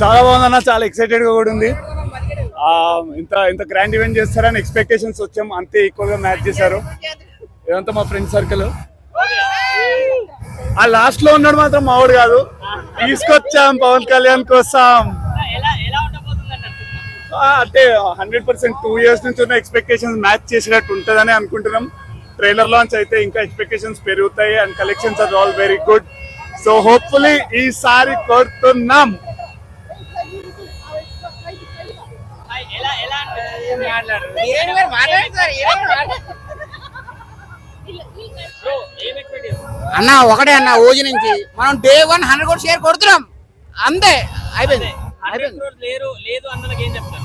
చాలా బాగుందన్న చాలా ఎక్సైటెడ్గా కూడా ఉంది. ఇంత ఇంత గ్రాండ్ ఈవెంట్ చేస్తారని ఎక్స్పెక్టేషన్స్ వచ్చాం. అంతే ఈక్వల్గా మ్యాచ్ చేశారు. ఇదంతా మా ఫ్రెండ్ సర్కిల్ ఆ లాస్ట్లో ఉన్నాడు మాత్రం మావాడు కాదు. తీసుకొచ్చాం పవన్ కళ్యాణ్ కోసం. అంటే హండ్రెడ్ పర్సెంట్ టూ ఇయర్స్ నుంచి ఉన్న ఎక్స్పెక్టేషన్స్ మ్యాచ్ చేసినట్టు ఉంటుందని అనుకుంటున్నాం. ట్రైలర్ లాంచ్ అయితే ఇంకా ఎక్స్పెక్టేషన్స్ పెరుగుతాయి and collections are all very good so hopefully ఈసారి కోరుతున్నాం హాయ్, ఎలా ఎలా బ్రో ఏం ఎక్స్పెక్ట్ చేస్తారు అన్న ఒకటే అన్న ఓజీ నుంచి మనం day one hundred coat share కొడుతున్నాం అంతే అయిపోయింది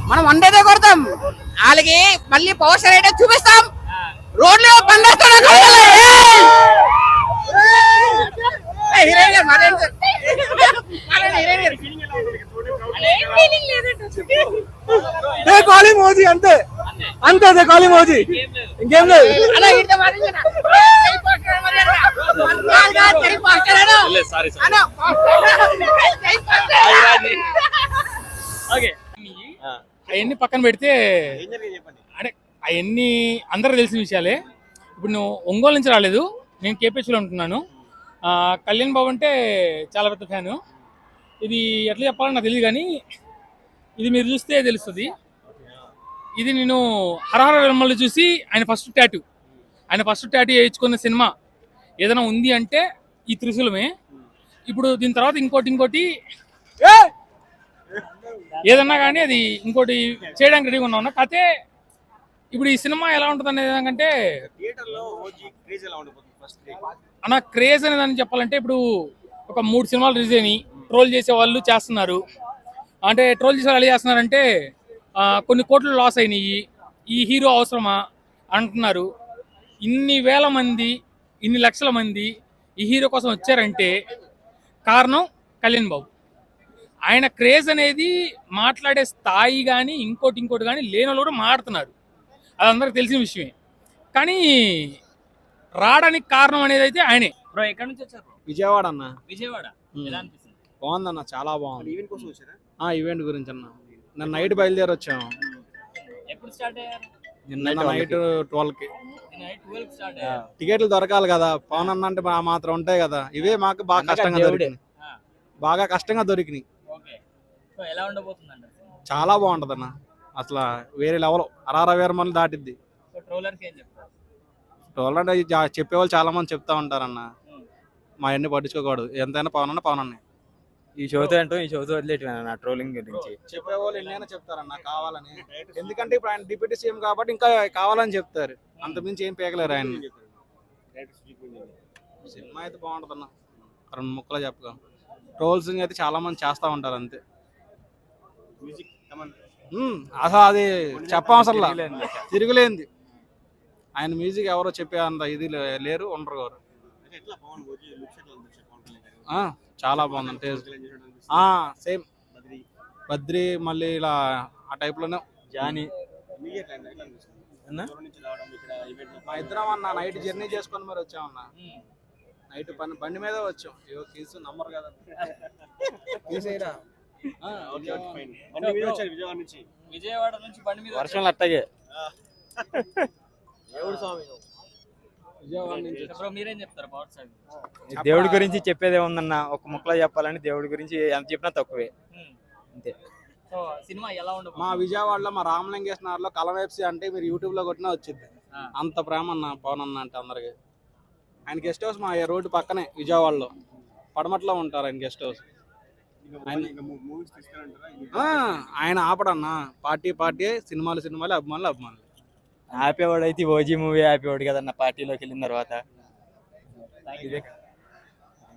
మనం వన్ డేదే కొడతాం వాళ్ళకి మళ్ళీ పవర్ స్టార్ అయితే చూపిస్తాం రోడ్లు హీరోయిన్ గారు ఏ కాళీ మోజీ అంతే. అంతే అదే కాళీ మోజీ ఇంకేం లేదు. అవన్నీ పక్కన పెడితే అంటే అవన్నీ అందరూ తెలిసిన విషయాలే. ఇప్పుడు నువ్వు ఒంగోలు నుంచి రాలేదు. నేను కేపీహెచ్లో ఉంటున్నాను. ఆ, కళ్యాణ్ బాబు అంటే చాలా పెద్ద ఫ్యాను. ఇది ఎట్లా చెప్పాలో నాకు తెలియదు కానీ ఇది మీరు చూస్తే తెలుస్తుంది. ఇది నేను హరహర విలమల్ని చూసి ఆయన ఫస్ట్ టాటూ. ఆయన ఫస్ట్ టాటూ వేయించుకున్న సినిమా ఏదైనా ఉంది అంటే ఈ త్రిశూలమే. ఇప్పుడు దీని తర్వాత ఇంకోటి ఇంకోటి ఏదన్నా కానీ అది ఇంకోటి చేయడానికి రెడీగా ఉన్నా. కాకపోతే ఇప్పుడు ఈ సినిమా ఎలా ఉంటుంది అనేది ఏంటంటే అన్న క్రేజ్ అనేది అని చెప్పాలంటే ఇప్పుడు ఒక మూడు సినిమాలు రిలీజ్ అయినాయి. ట్రోల్ చేసే వాళ్ళు చేస్తున్నారు. అంటే ట్రోల్ చేసే వాళ్ళు ఎలా చేస్తున్నారంటే ఆ, కొన్ని కోట్లు లాస్ అయినాయి ఈ హీరో అవసరమా అంటున్నారు. ఇన్ని వేల మంది ఇన్ని లక్షల మంది ఈ హీరో కోసం వచ్చారంటే కారణం కళ్యాణ్ బాబు. ఆయన క్రేజ్ అనేది మాట్లాడే స్థాయి కానీ ఇంకోటి ఇంకోటి కానీ లేని వాళ్ళు కూడా మాట్లాడుతున్నారు అది అందరికి తెలిసిన విషయమే. కానీ రావడానికి కారణం అనేది అయితే ఆయనే. బ్రో ఎక్కడి నుంచి వచ్చారు? విజయవాడ అన్న. విజయవాడ. ఎలా అనిపిస్తుంది? బాగుందన్న చాలా బాగుంది. ఆ ఈవెంట్ గురించి అన్న. నిన్న నైట్ బయలుదేరి వచ్చాము ఎప్పుడు స్టార్ట్ అయ్యారు? నిన్న నైట్ ట్వెల్వ్కి టికెట్లు దొరకాలి కదా. పవన్ అన్న అంటే మా మాత్రం ఉంటాయి కదా. ఇవే మాకు బాగా కష్టంగా దొరికినాయి. బాగా కష్టంగా దొరికినాయి. ఓకే. సో ఎలా ఉండబోతుంది అంటారు చాలా బాగుంటది అన్న అసలు వేరే లెవెల్. అరార వేరే మంది దాటిద్ది. సో ట్రోలర్కి ఏం చెప్తారు? ట్వెల్వ్ అంటే చెప్పేవాళ్ళు చాలా మంది చెప్తా ఉంటారన్న. మా అన్ని పట్టించుకోకూడదు. ఎంతైనా పవన్ అన్న పవన్ అన్న. ఈ షోతో అంటూ ఈ షోతో వదిలేటి నా ట్రోలింగ్ గురించి. చెప్పేవాళ్ళు ఎన్నైనా చెప్తారన్న కావాలని. ఎందుకంటే ఇప్పుడు ఆయన డిప్యూటీ సీఎం కాబట్టి ఇంకా కావాలని చెప్తారు. అంతమించి ఏం పేకలేరు ఆయన సినిమా అయితే బాగుంటుందన్న. రెండు ముక్కలు చెప్పగా ట్రోల్స్ అయితే చాలా మంది చేస్తా ఉంటారు అంతే. అసలు అది చెప్పవసరం తిరుగులేంది. ఆయన మ్యూజిక్ ఎవరో చెప్పే అంత ఇది లే- లేరు ఉండరు ఆ, చాలా బాగుంది. Taste same Badri. మళ్ళీ ఇలా ఆ టైప్లోనే జానీ. మా ఇద్దరం అన్న నైట్ జర్నీ చేసుకొని మరి వచ్చామన్న. నైట్ పని బండి మీద వచ్చాం. అయ్యో కీసు నంబర్ కదా. విజయవాడ. నుంచి. బండి మీద వర్షంలో అట్టగే. నుంచి వచ్చారు. బ్రో మీరేం చెప్తారు పవర్ స్టార్ దేవుడి గురించి చెప్పేదే ఉందన్న ఒక ముక్కలో చెప్పాలని దేవుడి గురించి ఎంత చెప్పినా తక్కువే. అంతే. సో సినిమా ఎలా మా ఉండబోతుంది విజయవాడలో మా రామలింగేశ్వరంలో కలం ఎఫ్సి అంటే మీరు యూట్యూబ్లో కొట్టినా వచ్చింది. అంత ప్రేమ అన్న పవన్ అన్న అంటే అందరికి. ఆయన గెస్ట్ హౌస్ మా రోడ్డు పక్కనే విజయవాడలో. పడమట్లో ఉంటారు ఆయన గెస్ట్ హౌస్ ఆ, ఆయన ఆపడన్న. పార్టీ పార్టీ సినిమాలు సినిమాలు అభిమానులు అభిమానులు. ఆపేవాడు అయితే ఓజీ మూవీ ఆపేవాడు కదన్న పార్టీలోకి వెళ్ళిన తర్వాత.